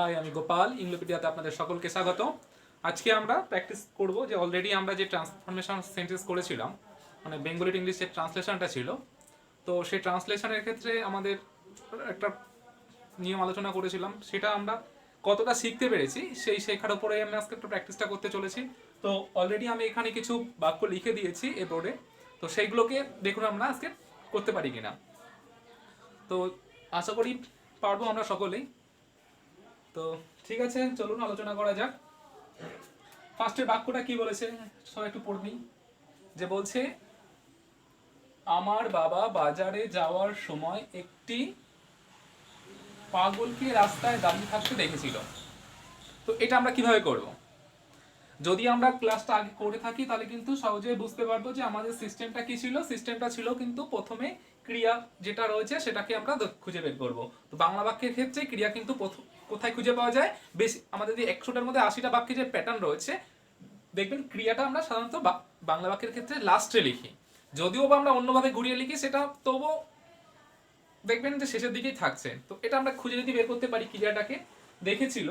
High আমি গোপাল, ইংলোপিডিয়াতে আপনাদের সকলকে স্বাগত আজকে আমরা প্র্যাকটিস করব যে অলরেডি আমরা যে ট্রান্সফরমেশন সেন্টেন্স করেছিলাম মানে বেঙ্গলি ইংলিশের ট্রান্সলেশনটা ছিল, তো সেই ট্রান্সলেশনের ক্ষেত্রে আমাদের একটা নিয়ম আলোচনা করেছিলাম, সেটা আমরা কতটা শিখতে পেরেছি, সেই শেখার উপরে আমি আজকে একটু প্র্যাকটিসটা করতে চলেছি। তো অলরেডি আমি এখানে কিছু বাক্য লিখে দিয়েছি এ বোর্ডে তো সেইগুলোকে দেখুন আমরা আজকে করতে পারি কিনা। তো আশা করি পারব আমরা সকলেই। তো ঠিক আছে, চলুন আলোচনা করা যাক। ফার্স্টের বাক্যটা কি বলেছে? সবাই একটু পড়ে নিই। যে বলছে, আমার বাবা বাজারে যাওয়ার সময় একটি পাগলকে রাস্তায় দাঁড়িয়ে থাকতে দেখেছিল। তো এটা আমরা কীভাবে করব? যদি আমরা ক্লাসটা আগে করে থাকি, তাহলে কিন্তু সহজে বুঝতে পারব যে আমাদের সিস্টেমটা কি ছিল? সিস্টেমটা ছিল কিন্তু প্রথমে ক্রিয়া যেটা রয়েছে সেটাকে আমরা খুঁজে বের করব। তো বাংলা বাক্যের ক্ষেত্রে ক্রিয়া কিন্তু কোথায় খুঁজে পাওয়া যায়? বেশি, আমাদের যে একশোটার মধ্যে আশিটা বাক্যে যে প্যাটার্ন রয়েছে, দেখবেন ক্রিয়াটা আমরা সাধারণত বাংলা বাক্যের ক্ষেত্রে লাস্টে লিখি। যদিও বা আমরা অন্যভাবে ঘুরিয়ে লিখি, সেটা তবুও দেখবেন যে শেষের দিকেই থাকছে। তো এটা আমরা খুঁজে যদি বের করতে পারি ক্রিয়াটাকে, দেখেছিল।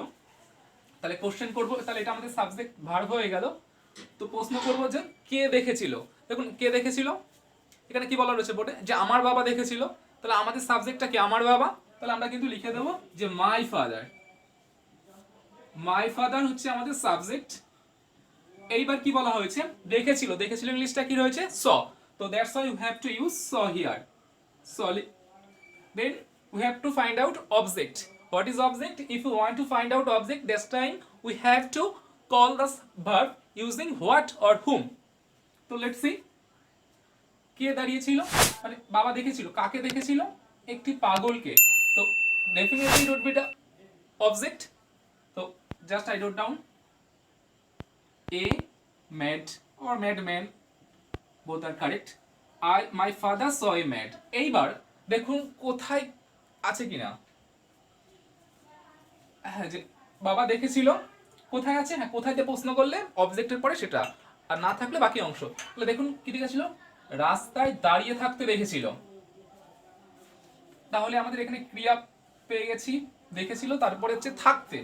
তাহলে কোশ্চেন করব, তাহলে এটা আমাদের সাবজেক্ট ভার্ব হয়ে গেল। তো প্রশ্ন করব যে কে দেখেছিল? দেখুন, কে দেখেছিল? এখানে কি বলা রয়েছে বোর্ডে? যে আমার বাবা দেখেছিল, তাহলে আমাদের সাবজেক্টটা কি? আমার বাবা? তাহলে আমরা কিন্তু লিখে দেবো যে মাই ফাদার মাই ফাদার হচ্ছে আমাদের সাবজেক্ট এইবার কি বলা হয়েছে? দেখেছিল। দেখেছিল ইংলিশটা কি রয়েছে? স। তো that's why you have to use saw here সলি then we have to find out object. What is object? If you want to find out object this time we have to call the verb using what or whom. তো let's see. কে দাঁড়িয়েছিল? মানে বাবা দেখেছিল, কাকে দেখেছিল? একটি পাগলকে। তো ডেফিনেটলি be the object. তো just I dot down a mad mad man both R correct I my father saw a mad. এইবার দেখুন কোথায় আছে কিনা। হ্যাঁ যে বাবা দেখেছিল, কোথায় আছে? হ্যাঁ কোথায় প্রশ্ন করলে অবজেক্টের পরে সেটা। আর না থাকলে বাকি অংশ। তাহলে দেখুন কি দেখেছিল রাস্তায় দাঁড়িয়ে থাকতে দেখেছিল। তাহলে আমাদের এখানে ক্রিয়া পেয়ে গেছি, দেখেছিল, তারপরে হচ্ছে থাকতে।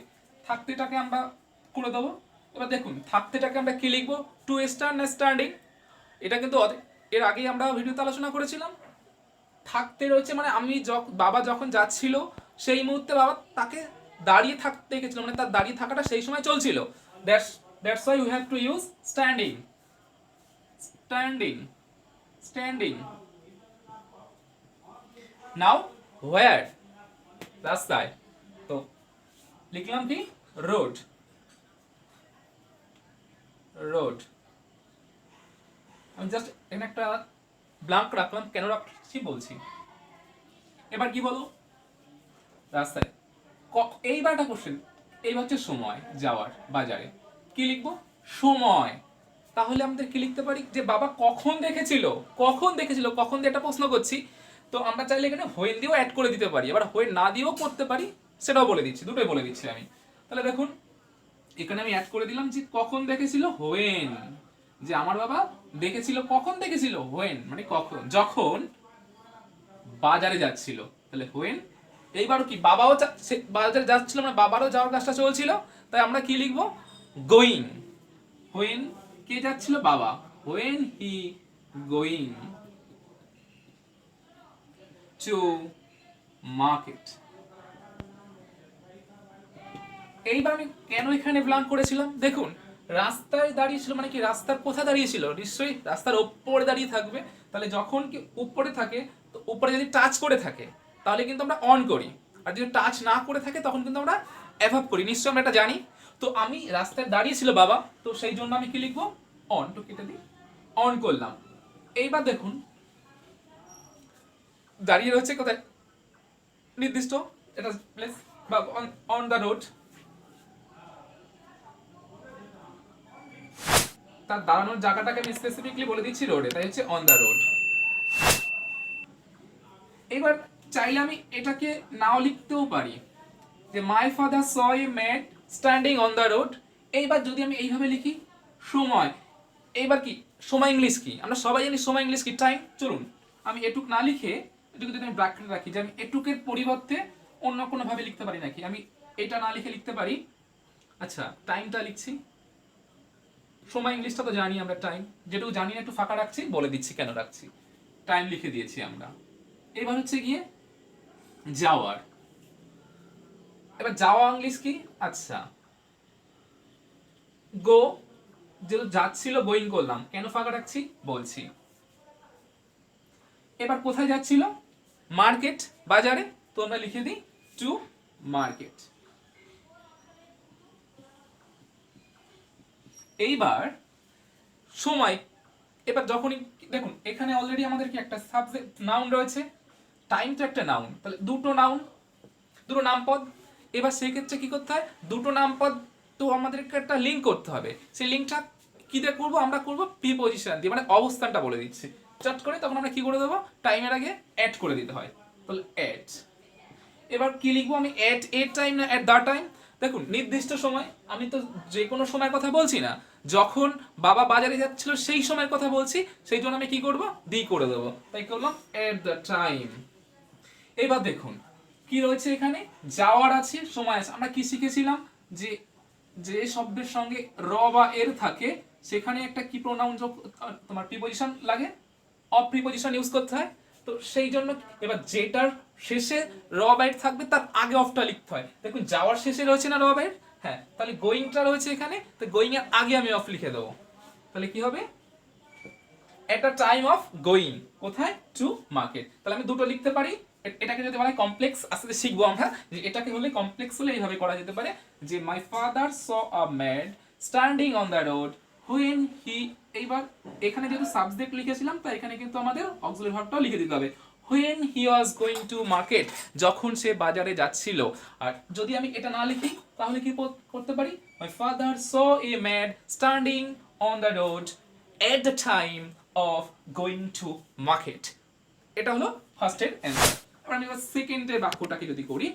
থাকতেটাকে আমরা করে দেবো। এবার দেখুন, থাকতেটাকে আমরা কি লিখব? টু স্টার না স্ট্যান্ডিং এটা কিন্তু এর আগেই আমরা ভিডিওতে আলোচনা করেছিলাম। থাকতে রয়েছে মানে আমি বাবা যখন যাচ্ছিল, সেই মুহূর্তে বাবা তাকে দাঁড়িয়ে থাকতে দেখেছিল। মানে তার দাঁড়িয়ে থাকাটা সেই সময় চলছিল। That's that's why you have to use standing standing standing now where রাস্তায়। তো, লিখলাম কি? রোড রোড আমি জাস্ট এখানে একটা ব্লাঙ্ক রাখলাম, কেন রাখছি বলছি। এবার কি বলো? রাস্তায়। এইবার একটা কোশ্চেন এইবার হচ্ছে সময়, যাওয়ার, বাজারে। কি লিখব? সময়। তাহলে আমাদের কি লিখতে পারি যে বাবা কখন দেখেছিল? কখন দেখেছিল? কখন দিয়ে একটা প্রশ্ন করছি। তো আমরা চাইলে এখানে হোয়েন দিয়েও অ্যাড করে দিতে পারি। এবার হোয়েন না দিয়েও করতে পারি, সেটাও বলে দিচ্ছি। দুটোই বলে দিচ্ছি আমি। তাহলে দেখুন, এখানে আমি অ্যাড করে দিলাম যে কখন দেখেছিল? হোয়েন যে আমার বাবা দেখেছিল, কখন দেখেছিল? হোয়েন মানে কখন? যখন বাজারে যাচ্ছিল। তাহলে হোয়েন এইবারও কি বাবাও বাজারে যাচ্ছিল মানে বাবারও যাওয়ার কাজটা চলছিল। তাই আমরা কি লিখব? গোয়িং হোয়েন কে যাচ্ছিল? বাবা। When he going to market এইবার আমি কেন এখানে ব্লাঙ্ক করেছিলাম? দেখুন, রাস্তায় দাঁড়িয়ে ছিল মানে কি? রাস্তার কোথায় দাঁড়িয়ে ছিল নিশ্চয়ই রাস্তার ওপরে দাঁড়িয়ে থাকবে। তাহলে যখন কি উপরে থাকে, তো উপরে যদি টাচ করে থাকে, তাহলে কিন্তু আমরা অন করি। আর যদি টাচ না করে থাকে, তখন কিন্তু আমরা অ্যাভাব করি। নিশ্চয়ই আমরা এটা জানি। তো আমি রাস্তায় দাঁড়িয়ে ছিল বাবা, তো সেই জন্য আমি কি লিখব? অন তো কেটে দিই। অন করলাম। এইবার দেখুন, দাঁড়িয়ে রয়েছে কোথায়? নির্দিষ্ট, এটা প্লেস বা অন দ্য রোড তার দাঁড়ানোর জায়গাটাকে আমি স্পেসিফিকলি বলে দিচ্ছি রোডে তাই হচ্ছে অন দ্য রোড এবার চাইলে আমি এটাকে নাও লিখতেও পারি। যে my father saw a mad standing on the road এইবার যদি আমি এইভাবে লিখি, সময়। এইবার কি? সময় ইংলিশ কি? আমরা সবাই জানি সময় ইংলিশ কি? টাইম চলুন। আমি এটুক না লিখে, এটুকু যদি আমি ব্র্যাকেট রাখি, যে আমি এটুকের পরিবর্তে অন্য কোনো ভাবে লিখতে পারি নাকি? আমি এটা না লিখে লিখতে পারি। আচ্ছা টাইমটা লিখছি। সময় ইংলিশটা তো জানি আমরা টাইম যেটুকু জানি না, একটু ফাঁকা রাখছি, বলে দিচ্ছি কেন রাখছি? টাইম লিখে দিয়েছি আমরা। এবার হচ্ছে গিয়ে, যাওয়ার। এবার যাওয়া ইংলিশ কি? আচ্ছা। গো যেহেতু যাচ্ছিল গোয়িং করলাম, কেন ফাঁকা রাখছি? বলছি। এবার কোথায় যাচ্ছিল? মার্কেট বাজারে? তো আমরা লিখে দিই টু মার্কেট এইবার সময়, এবার যখনই, দেখুন, এখানে অলরেডি আমাদের কি একটা সাবজেক্ট নাউন রয়েছে। টাইম তো একটা নাউন তাহলে দুটো নাউন দুটো নামপদ। এবার সেক্ষেত্রে কি করতে হয়? দুটো নামপদ তো আমাদেরকে একটা লিঙ্ক করতে হবে। সেই লিঙ্কটা কি দিয়ে করব? আমরা করব প্রিপোজিশন দিয়ে মানে অবস্থানটা বলে দিচ্ছি। চট করে তখন আমরা কি করে দেবো? টাইমের আগে অ্যাড করে দিতে হয়। তাহলে অ্যাড এবার কি লিখব আমি? এট এ টাইম না এট দ্য টাইম দেখুন, নির্দিষ্ট সময়, আমি তো যে কোনো সময়ের কথা বলছি না, যখন বাবা বাজারে যাচ্ছিল সেই সময়ের কথা বলছি, সেই জন্য আমি কি করব? দি করে দেবো। তাই করলাম এট দ্য টাইম এবার দেখুন কি রয়েছে এখানে? যাওয়ার আছে, সময় আছে। আমরা কি শিখেছিলাম? যে যে শব্দের সঙ্গে র বা এর থাকে, সেখানে একটা কি প্রোনাউন যোগ, তোমার প্রিপোজিশন লাগে? অফ প্রিপোজিশন ইউজ করতে হয়। তো সেই জন্য এবার যেটার শেষে র বাইট থাকবে, তার আগে অফটা লিখতে হয়। দেখুন, যাওয়ার শেষে রয়েছে না র বাইট হ্যাঁ তাহলে গোয়িংটা রয়েছে এখানে, তো গোয়িং এর আগে আমি অফ লিখে দেবো। তাহলে কি হবে? এট টাইম অফ গোয়িং কোথায়? টু মার্কেট তাহলে আমি দুটো লিখতে পারি। এটাকে যদি বলা হয় কমপ্লেক্স আস্তে শিখব আমরা, যে এটাকে হলে কমপ্লেক্স হলে এইভাবে করা যেতে পারে, যে my father saw a mad standing on the road when he এইবার এখানে যেহেতু সাবজেক্ট লিখেছিলাম, তাই এখানে কিন্তু আমাদের অক্সিলারি ভার্বটাও লিখে দিতে হবে। When he was going to market যখন সে বাজারে যাচ্ছিল। আর যদি আমি এটা না লিখি, তাহলে কি করতে পারি? My father saw a mad standing on the road at the time of going to market এটা হলো ফার্স্টের অ্যান্সার এবার আমি সেকেন্ডের বাক্যটাকে যদি করি